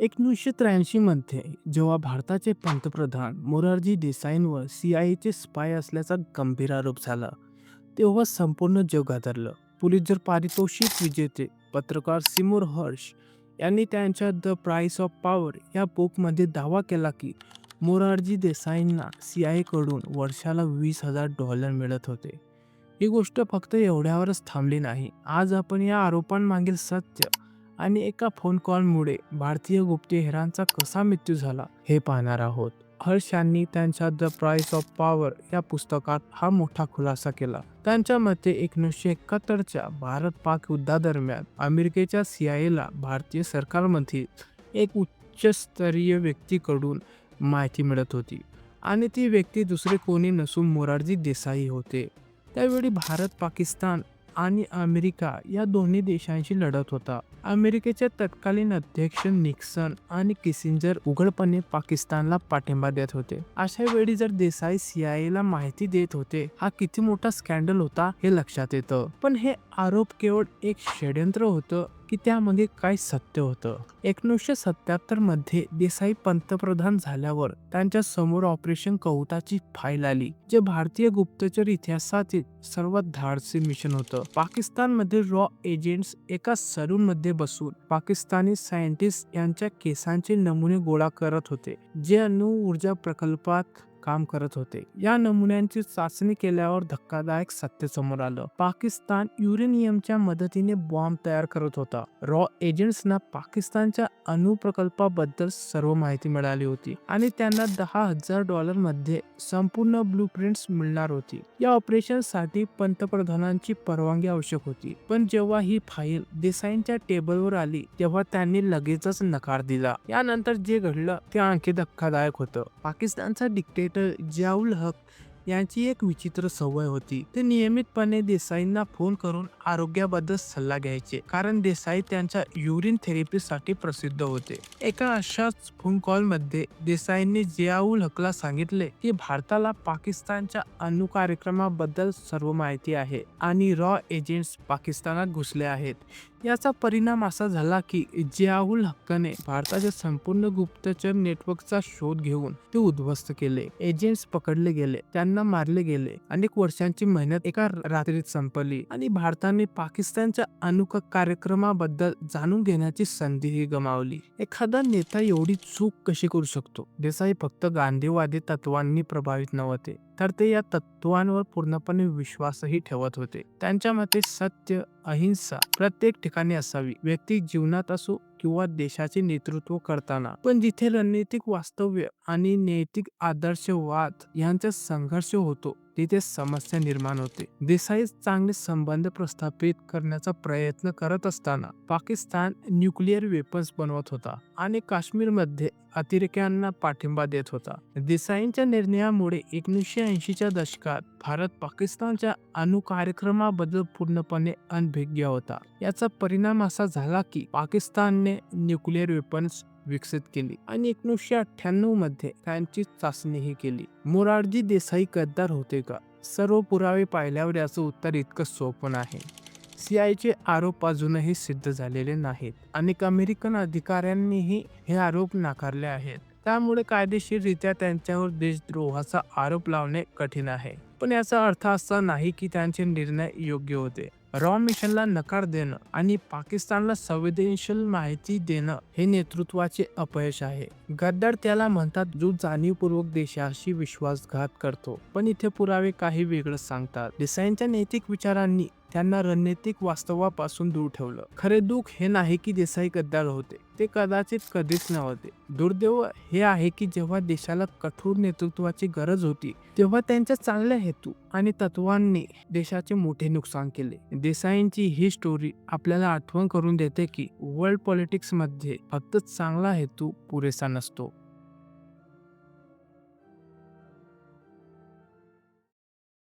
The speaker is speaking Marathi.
एकोणीसशे त्र्याऐंशीमध्ये जेव्हा भारताचे पंतप्रधान मोरारजी देसाईंवर सी आयचे स्पाय असल्याचा गंभीर आरोप झाला तेव्हा संपूर्ण जग आदरलं. पुलिसर पारितोषिक विजेते पत्रकार सिमोर हर्ष यांनी त्यांच्या द प्राईस ऑफ पॉवर या बुकमध्ये दावा केला की मोरारजी देसाईंना सी कडून वर्षाला वीस हजार डॉलर मिळत होते. ही गोष्ट फक्त एवढ्यावरच थांबली नाही. आज आपण या आरोपांमागील सत्य आणि एका फोन कॉलमुळे भारतीय गुप्तहेरांचा कसा मृत्यू झाला हे पाहणार आहोत. हर्ष यांनी त्यांच्या द प्राइस ऑफ पॉवर या पुस्तकात हा मोठा खुलासा केला. त्यांच्या मते एकोणीसशे एकाहत्तरच्या भारत पाक युद्धादरम्यान अमेरिकेच्या सीआयएला भारतीय सरकारमध्ये एक उच्चस्तरीय व्यक्तीकडून माहिती मिळत होती आणि ती व्यक्ती दुसरे कोणी नसून मोरारजी देसाई होते. त्यावेळी भारत पाकिस्तान आणि अमेरिका या दोन्ही देशांशी लढत होता. अमेरिकेचे तत्कालीन अध्यक्ष निक्सन आणि किसिंजर उघडपणे पाकिस्तानला पाठिंबा देत होते. अशा वेळी जर देसाई सीआयएला माहिती देत होते हा किती मोठा स्कॅन्डल होता हे लक्षात येतं. पण हे आरोप केवळ एक षड्यंत्र होतं की त्यामध्ये काय सत्य होतं? एकोणीसशे सत्याहत्तरमध्ये देसाई पंतप्रधान झाल्यावर त्यांच्यासमोर ऑपरेशन कौताची फाईल आली जे भारतीय गुप्तचर इतिहासातील सर्वात धाडसी मिशन होतं. पाकिस्तानमध्ये रॉ एजंट्स एका सलून मध्ये बसून पाकिस्तानी सायंटिस्ट यांच्या केसांचे नमुने गोळा करत होते जे अणु ऊर्जा प्रकल्पात काम करत होते. या नमुन्यांची चाचणी केल्यावर धक्कादायक सत्य समोर आलं. पाकिस्तान युरेनियमच्या मदतीने बॉम्ब तयार करत होता. रॉ एजंट्सना पाकिस्तानच्या अणु प्रकल्पाबद्दल सर्व माहिती मिळाली होती आणि त्यांना दहा हजार डॉलरमध्ये संपूर्ण ब्लू मिळणार होती. या ऑपरेशनसाठी पंतप्रधानांची परवानगी आवश्यक होती. पण जेव्हा ही फाईल देसाईंच्या टेबलवर आली तेव्हा त्यांनी लगेचच नकार दिला. यानंतर जे घडलं ते आणखी धक्कादायक होतं. पाकिस्तानचा डिक्टेटर जाऊल हक यांची एक विचित्र सवय होती. ते नियमितपणे देसाईंना फोन करून आरोग्याबद्दल सल्ला घ्यायचे. कारण देसाई त्यांच्या युरिन थेरपीसाठी प्रसिद्ध होते. एका अशाच फोन कॉलमध्ये देसाईंनी जियाउल हकला सांगितले की भारताला पाकिस्तानच्या अणु कार्यक्रमाबद्दल सर्व माहिती आहे आणि रॉ एजंट्स पाकिस्तानात घुसले आहेत. याचा परिणाम असा झाला की जियाउल हक्काने भारताच्या संपूर्ण गुप्तचर नेटवर्कचा शोध घेऊन ते उद्ध्वस्त केले. एजंट्स पकडले गेले त्यांना मारले गेले. अनेक वर्षांची मेहनत एका रात्रीत संपली आणि भारताने पाकिस्तानच्या अनुक कार्यक्रमाबद्दल जाणून घेण्याची संधीही गमावली. एखादा नेता एवढी चूक कशी करू शकतो? देसाई फक्त गांधीवादी तत्वांनी प्रभावित नव्हते. तर ते या तत्वांवर पूर्णपणे विश्वासही ठेवत होते. त्यांच्या मते सत्य अहिंसा प्रत्येक ठिकाणी असावी. व्यक्ती जीवनात असो किंवा देशाचे नेतृत्व करताना. पण जिथे रणनीतिक वास्तव्य आणि नैतिक आदर्शवाद यांचा संघर्ष होतो तिथे समस्या निर्माण होते. देसाई चांगले संबंध प्रस्थापित करण्याचा प्रयत्न करत असताना पाकिस्तान न्यूक्लिअर वेपन्स बनवत होता आणि काश्मीरमध्ये अतिरेक्यांना पाठिंबा देत होता. देसाईंच्या निर्णयामुळे एकोणीसशे ऐंशीच्या दशकात भारत पाकिस्तानच्या अणु कार्यक्रमाबद्दल पूर्णपणे अनभिज्ञ होता. याचा परिणाम असा झाला की पाकिस्तानने न्यूक्लिअर वेपन्स विकसित केली आणि एकोणीसशे अठ्ठ्याण्णवमध्ये त्यांची चाचणीही केली. मोरारजी देसाई गद्दार होते का? सर्व पुरावे पाहिल्यावर याचं उत्तर इतकं सोपं आहे सीआयचे आरोप अजूनही सिद्ध झालेले नाहीत. अनेक अमेरिकन अधिकाऱ्यांनीही हे आरोप नाकारले आहेत. त्यामुळे कायदेशीररित्या त्यांच्यावर देशद्रोहाचा आरोप लावणे कठीण आहे. पण याचा अर्थ असा नाही की त्यांचे निर्णय योग्य होते. रॉ मिशनला नकार देणं आणि पाकिस्तानला संवेदनशील माहिती देणं हे नेतृत्वाचे अपयश आहे. गद्दार त्याला म्हणतात जो जाणीवपूर्वक देशाशी विश्वासघात करतो पण इथे पुरावे काही वेगळं सांगतात. देसाईंच्या नैतिक विचारांनी त्यांना रणनीतिक वास्तवापासून दूर ठेवलं. खरे दुःख हे नाही की देसाई गद्दार होते ते कदाचित कधीच नव्हते. दुर्दैव हे आहे की जेव्हा देशाला कठोर नेतृत्वाची गरज होती तेव्हा त्यांच्या चांगल्या हेतू आणि तत्वांनी देशाचे मोठे नुकसान केले. देसाईंची ही स्टोरी आपल्याला आठवण करून देते की वर्ल्ड पॉलिटिक्समध्ये फक्त चांगला हेतू पुरेसा नसतो.